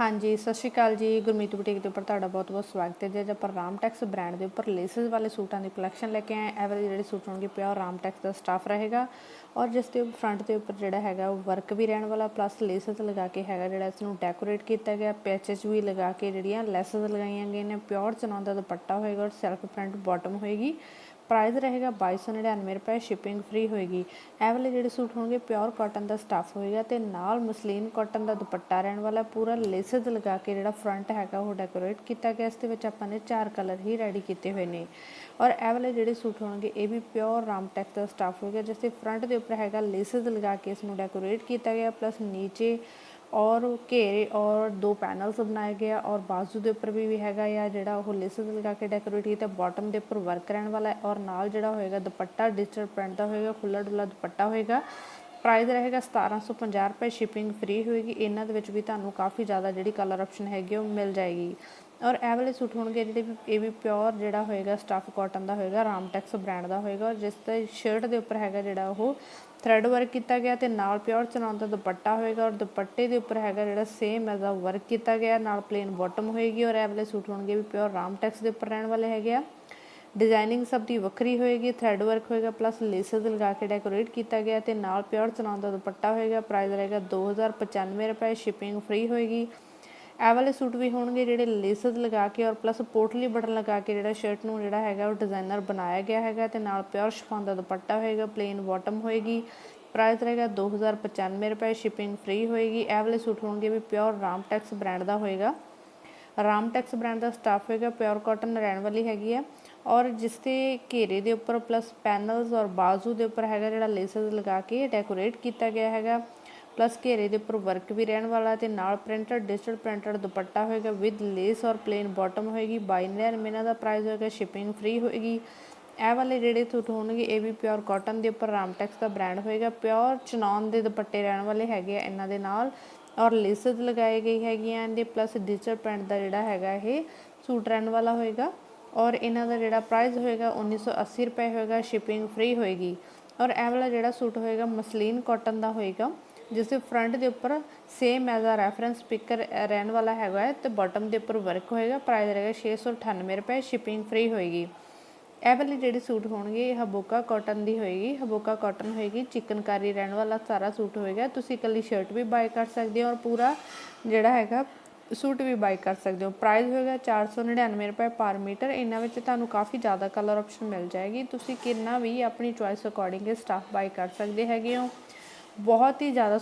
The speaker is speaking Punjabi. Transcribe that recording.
ਹਾਂਜੀ, ਸਤਿ ਸ਼੍ਰੀ ਅਕਾਲ ਜੀ। ਗੁਰਮੀਤ ਬੁਟੀਕ ਦੇ ਉੱਪਰ ਤੁਹਾਡਾ ਬਹੁਤ-ਬਹੁਤ ਸਵਾਗਤ ਹੈ। ਜੀ, ਅੱਜ ਆਪਾਂ ਰਾਮਟੈਕਸ ਬ੍ਰਾਂਡ ਦੇ ਉੱਪਰ ਲੇਸਸ ਵਾਲੇ ਸੂਟਾਂ ਦੀ ਕਲੈਕਸ਼ਨ ਲੈ ਕੇ ਆਏ ਹਾਂ। ਜਿਹੜੇ ਸੂਟ ਹੋਣਗੇ ਪਿਓਰ ਰਾਮਟੈਕਸ ਦਾ ਸਟਾਫ ਰਹੇਗਾ। ਔਰ ਜਿਸ ਦੇ ਫਰੰਟ ਦੇ ਉੱਪਰ ਜਿਹੜਾ ਹੈਗਾ, ਉਹ ਵਰਕ ਵੀ ਰਹਿਣ ਵਾਲਾ ਪਲੱਸ ਲੇਸਸ ਲਗਾ ਕੇ ਹੈਗਾ, ਜਿਹੜਾ ਇਸ ਨੂੰ ਡੈਕੋਰੇਟ ਕੀਤਾ ਗਿਆ। ਪੈਚਸ ਵੀ ਲਗਾ ਕੇ ਜਿਹੜੀਆਂ ਲੈਸਸ ਲਗਾਈਆਂ ਗਈਆਂ ਨੇ। ਪਿਓਰ ਚਨੌਨ ਦੁਪੱਟਾ ਹੋਏਗਾ ਔਰ ਸੈਲਫ ਪ੍ਰਿੰਟ ਬਾਟਮ ਹੋਏਗੀ। ਪ੍ਰਾਈਸ ਰਹੇਗਾ 2299 ਰੁਪਏ ਸ਼ਿਪਿੰਗ ਫ੍ਰੀ ਹੋਏਗੀ। ਇਹ ਵਾਲੇ ਜਿਹੜੇ ਸੂਟ ਹੋਣਗੇ ਪਿਓਰ ਕਾਟਨ ਦਾ ਸਟੱਫ ਹੋਏਗਾ ਤੇ ਨਾਲ ਮਸਲੀਨ ਕਾਟਨ ਦਾ ਦੁਪੱਟਾ ਰਹਿਣ ਵਾਲਾ, ਪੂਰਾ ਲੇਸਸ ਲਗਾ ਕੇ ਜਿਹੜਾ ਫਰੰਟ ਹੈਗਾ, ਉਹ ਡੈਕੋਰੇਟ ਕੀਤਾ ਗਿਆ। ਇਸ ਦੇ ਵਿੱਚ ਆਪਾਂ ਨੇ ਚਾਰ ਕਲਰ ਹੀ ਰੈਡੀ ਕੀਤੇ ਹੋਏ ਨੇ। ਔਰ ਇਹ ਵਾਲੇ ਜਿਹੜੇ ਸੂਟ ਹੋਣਗੇ, ਇਹ ਵੀ ਪਿਓਰ ਰਾਮਟੈਕ ਦਾ ਸਟੱਫ ਹੋਏਗਾ, ਜਿਸ 'ਤੇ ਫਰੰਟ ਦੇ ਉੱਪਰ ਹੈਗਾ ਲੇਸਸ ਲਗਾ ਕੇ ਇਸ ਨੂੰ ਡੈਕੋਰੇਟ ਕੀਤਾ ਗਿਆ ਪਲੱਸ ਨੀਚੇ ਔਰ ਘੇਰੇ ਔਰ ਦੋ ਪੈਨਲਸ ਬਣਾਏ ਗਏ ਆ ਔਰ ਬਾਜ਼ੂ ਦੇ ਉੱਪਰ ਵੀ ਵੀ ਹੈਗਾ ਆ, ਜਿਹੜਾ ਉਹ ਲੇਸਸ ਲਗਾ ਕੇ ਡੈਕੋਰੇਟ ਕੀਤਾ ਬਾਟਮ ਦੇ ਉੱਪਰ ਵਰਕ ਰਹਿਣ ਵਾਲਾ ਹੈ ਔਰ ਨਾਲ ਜਿਹੜਾ ਹੋਏਗਾ ਦੁਪੱਟਾ ਡਿਜੀਟਲ ਪ੍ਰਿੰਟ ਦਾ ਹੋਏਗਾ ਖੁੱਲਾ ਡੁੱਲਾ ਦੁਪੱਟਾ ਹੋਏਗਾ ਪ੍ਰਾਈਸ ਰਹੇਗਾ 1750 ਰੁਪਏ ਸ਼ਿਪਿੰਗ ਫ੍ਰੀ ਹੋਏਗੀ। ਇਹਨਾਂ ਦੇ ਵਿੱਚ ਵੀ ਤੁਹਾਨੂੰ ਕਾਫੀ ਜ਼ਿਆਦਾ ਜਿਹੜੀ ਕਲਰ ਆਪਸ਼ਨ ਹੈਗੀ ਉਹ ਮਿਲ ਜਾਏਗੀ। ਔਰ ਇਹ ਵਾਲੇ ਸੂਟ ਹੋਣਗੇ ਜਿਹੜੇ ਵੀ, ਇਹ ਵੀ ਪਿਓਰ ਜਿਹੜਾ ਹੋਏਗਾ ਸਟਫ ਕਾਟਨ ਦਾ ਹੋਏਗਾ ਰਾਮਟੈਕਸ ਬ੍ਰਾਂਡ ਦਾ ਹੋਏਗਾ। ਔਰ ਜਿਸ ਤੇ ਸ਼ਰਟ ਦੇ ਉੱਪਰ ਹੈਗਾ ਜਿਹੜਾ ਉਹ ਥਰੈਡ ਵਰਕ ਕੀਤਾ ਗਿਆ ਤੇ ਨਾਲ ਪਿਓਰ ਚਨਾਉਣ ਦਾ ਦੁਪੱਟਾ ਹੋਏਗਾ। ਔਰ ਦੁਪੱਟੇ ਦੇ ਉੱਪਰ ਹੈਗਾ ਜਿਹੜਾ ਸੇਮ ਐਜ਼ ਆ ਵਰਕ ਕੀਤਾ ਗਿਆ, ਨਾਲ ਪਲੇਨ ਬਾਟਮ ਹੋਏਗੀ। ਔਰ ਇਹ ਵਾਲੇ ਸੂਟ ਹੋਣਗੇ ਵੀ ਪਿਓਰ ਰਾਮਟੈਕਸ ਦੇ ਉੱਪਰ ਰਹਿਣ ਵਾਲੇ ਹੈਗੇ ਆ। ਡਿਜ਼ਾਈਨਿੰਗ ਸਭ ਦੀ ਵੱਖਰੀ ਹੋਏਗੀ ਥ੍ਰੈਡ ਵਰਕ ਹੋਏਗਾ ਪਲੱਸ ਲੇਸਸ ਲਗਾ ਕੇ ਡੈਕੋਰੇਟ ਕੀਤਾ ਗਿਆ ਤੇ ਨਾਲ ਪਿਓਰ ਚਨਾਉਣ ਦਾ ਦੁਪੱਟਾ ਹੋਏਗਾ ਪ੍ਰਾਈਸ ਰਹੇਗਾ 2095 ਰੁਪਏ ਸ਼ਿਪਿੰਗ ਫ੍ਰੀ ਹੋਏਗੀ। ਇਹ ਵਾਲੇ ਸੂਟ ਵੀ ਹੋਣਗੇ ਜਿਹੜੇ ਲੇਸਸ ਲਗਾ ਕੇ ਔਰ ਪਲੱਸ ਪੋਟਲੀ ਬਟਨ ਲਗਾ ਕੇ ਜਿਹੜਾ ਸ਼ਰਟ ਨੂੰ ਜਿਹੜਾ ਹੈਗਾ ਉਹ ਡਿਜ਼ਾਈਨਰ ਬਣਾਇਆ ਗਿਆ ਹੈਗਾ ਤੇ ਨਾਲ ਪਿਓਰ ਸ਼ਿਫੋਨ ਦਾ ਦੁਪੱਟਾ ਹੋਏਗਾ ਪਲੇਨ ਬਾਟਮ ਹੋਏਗੀ। ਪ੍ਰਾਈਸ ਰਹੇਗਾ 2095 ਰੁਪਏ ਸ਼ਿਪਿੰਗ ਫ੍ਰੀ ਹੋਏਗੀ। ਇਹ ਵਾਲੇ ਸੂਟ ਹੋਣਗੇ ਵੀ ਪਿਓਰ ਰਾਮਟੈਕਸ ਬ੍ਰਾਂਡ ਦਾ ਹੋਏਗਾ। ਰਾਮਟੈਕਸ ਬ੍ਰਾਂਡ ਦਾ ਸਟਾਫ ਹੋਏਗਾ, ਪਿਓਰ ਕਾਟਨ ਰਹਿਣ ਵਾਲੀ ਹੈਗੀ ਹੈ। ਔਰ ਜਿਸ ਤੇ ਘੇਰੇ ਦੇ ਉੱਪਰ ਪਲੱਸ ਪੈਨਲਸ ਔਰ ਬਾਜ਼ੂ ਦੇ ਉੱਪਰ ਹੈਗਾ ਜਿਹੜਾ ਲੇਸਸ ਲਗਾ ਕੇ ਡੈਕੋਰੇਟ ਕੀਤਾ ਗਿਆ ਹੈਗਾ। ਪਲੱਸ ਘੇਰੇ ਦੇ ਉੱਪਰ ਵਰਕ ਵੀ ਰਹਿਣ ਵਾਲਾ ਤੇ ਨਾਲ ਪ੍ਰਿੰਟਡ ਡਿਜੀਟਲ ਪ੍ਰਿੰਟਡ ਦੁਪੱਟਾ ਹੋਏਗਾ ਵਿਦ ਲੇਸ ਔਰ ਪਲੇਨ ਬਾਟਮ ਹੋਏਗੀ। 2299 ਇਹਨਾਂ ਦਾ ਪ੍ਰਾਈਸ ਹੋਏਗਾ ਸ਼ਿਪਿੰਗ ਫ੍ਰੀ ਹੋਏਗੀ। ਇਹ ਵਾਲੇ ਜਿਹੜੇ ਸੂਟ ਹੋਣਗੇ, ਇਹ ਵੀ ਪਿਓਰ ਕਾਟਨ ਦੇ ਉੱਪਰ ਰਾਮਟੈਕਸ ਦਾ ਬ੍ਰਾਂਡ ਹੋਏਗਾ। ਪਿਓਰ ਚਨੌਨ ਦੇ ਦੁਪੱਟੇ ਰਹਿਣ ਵਾਲੇ ਹੈਗੇ ਆ ਇਹਨਾਂ ਦੇ ਨਾਲ। ਔਰ ਲੇਸਸ ਲਗਾਏ ਗਈ ਹੈਗੀਆਂ ਇਹਦੇ ਪਲੱਸ ਡਿਜੀਟਲ ਪ੍ਰਿੰਟ ਦਾ ਜਿਹੜਾ ਹੈਗਾ ਇਹ ਸੂਟ ਰਹਿਣ ਵਾਲਾ ਹੋਏਗਾ। ਔਰ ਇਹਨਾਂ ਦਾ ਜਿਹੜਾ ਪ੍ਰਾਈਸ ਹੋਏਗਾ 1980 ਰੁਪਏ ਹੋਏਗਾ ਸ਼ਿਪਿੰਗ ਫ੍ਰੀ ਹੋਏਗੀ। ਔਰ ਇਹ ਵਾਲਾ ਜਿਹੜਾ ਸੂਟ ਹੋਏਗਾ, ਮਸਲੀਨ ਕਾਟਨ ਦਾ ਹੋਏਗਾ, ਜਿਸ ਦੇ ਫਰੰਟ ਦੇ ਉੱਪਰ same as a reference speaker ਰਹਿਣ ਵਾਲਾ ਹੈਗਾ ਹੈ ਤੇ ਬਾਟਮ ਦੇ ਉੱਪਰ ਵਰਕ ਹੋਏਗਾ। ਪ੍ਰਾਈਸ ਰਹੇਗਾ 698 ਰੁਪਏ ਸ਼ਿਪਿੰਗ ਫ੍ਰੀ ਹੋਏਗੀ। ਇਹ ਵਾਲੀ ਜਿਹੜੀ ਸੂਟ ਹੋਣਗੇ, ਇਹ ਹਬੋਕਾ ਕਾਟਨ ਦੀ ਹੋਏਗੀ। ਹਬੋਕਾ ਕਾਟਨ ਹੋਏਗੀ, ਚਿਕਨਕਾਰੀ ਰਹਿਣ ਵਾਲਾ ਸਾਰਾ ਸੂਟ ਹੋਏਗਾ। ਤੁਸੀਂ ਇਕੱਲੀ ਸ਼ਰਟ ਵੀ ਬਾਏ ਕਰ ਸਕਦੇ ਹੋ ਔਰ ਪੂਰਾ ਜਿਹੜਾ ਹੈਗਾ ਸੂਟ ਵੀ ਬਾਈ ਕਰ ਸਕਦੇ ਹੋ। ਪ੍ਰਾਈਸ ਹੋਏਗਾ 499 ਰੁਪਏ ਪਰ ਮੀਟਰ ਇਹਨਾਂ ਵਿੱਚ ਤੁਹਾਨੂੰ ਕਾਫੀ ਜ਼ਿਆਦਾ ਕਲਰ ਆਪਸ਼ਨ ਮਿਲ ਜਾਏਗੀ। ਤੁਸੀਂ ਕਿੰਨਾ ਵੀ ਆਪਣੀ ਚੁਆਇਸ ਅਕੋਰਡਿੰਗ ਸਟਾਫ ਬਾਈ ਕਰ ਸਕਦੇ ਹੈਗੇ ਹੋ। ਬਹੁਤ ਹੀ ਜ਼ਿਆਦਾ